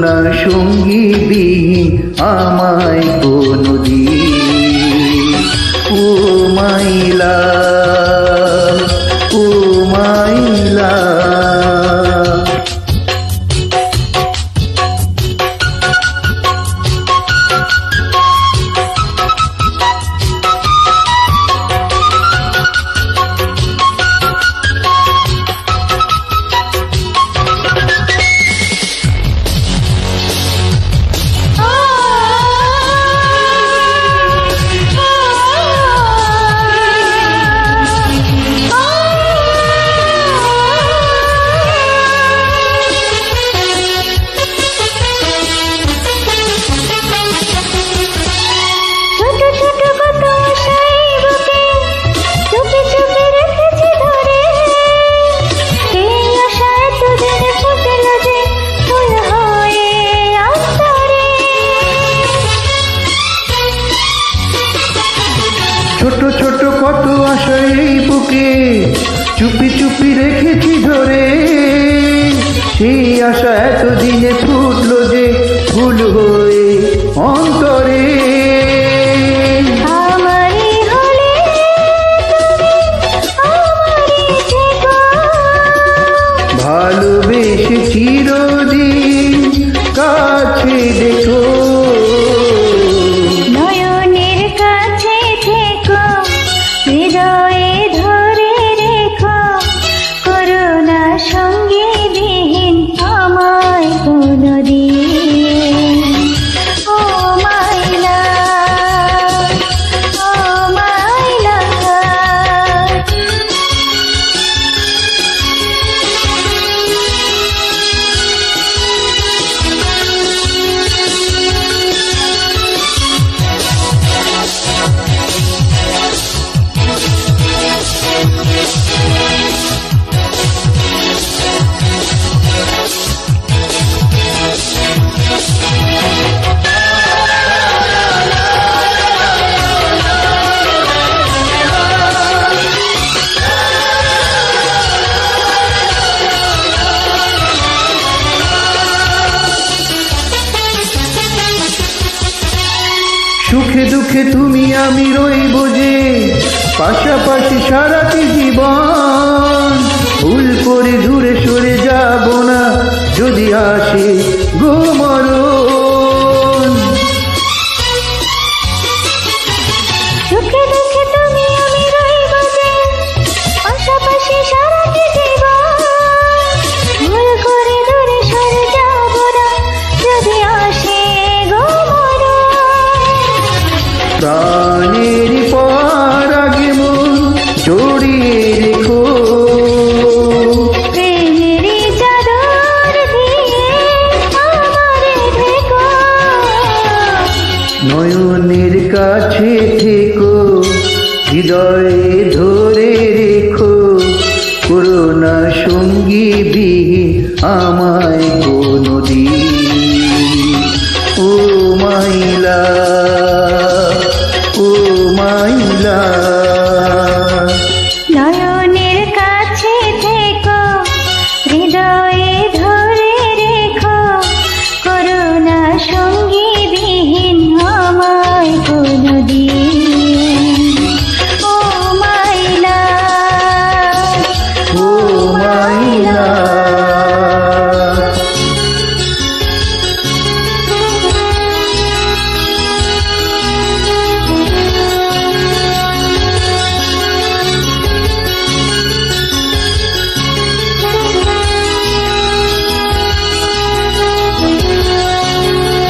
না সঙ্গী বিহীন আমায় কোনো দিন কত আশায় এই বুকে চুপি চুপি রেখেছি ধরে। সেই আশা এতদিনে ফুটলো যে ফুল হয়ে দুঃখে তুমি আমি রইব যে পাশাপাশি সারাটি জীবন নয়নের কাছে থেকো হৃদয়ে ধরে রেখো করোনা সঙ্গী বিহীন আমায় কোনো দিন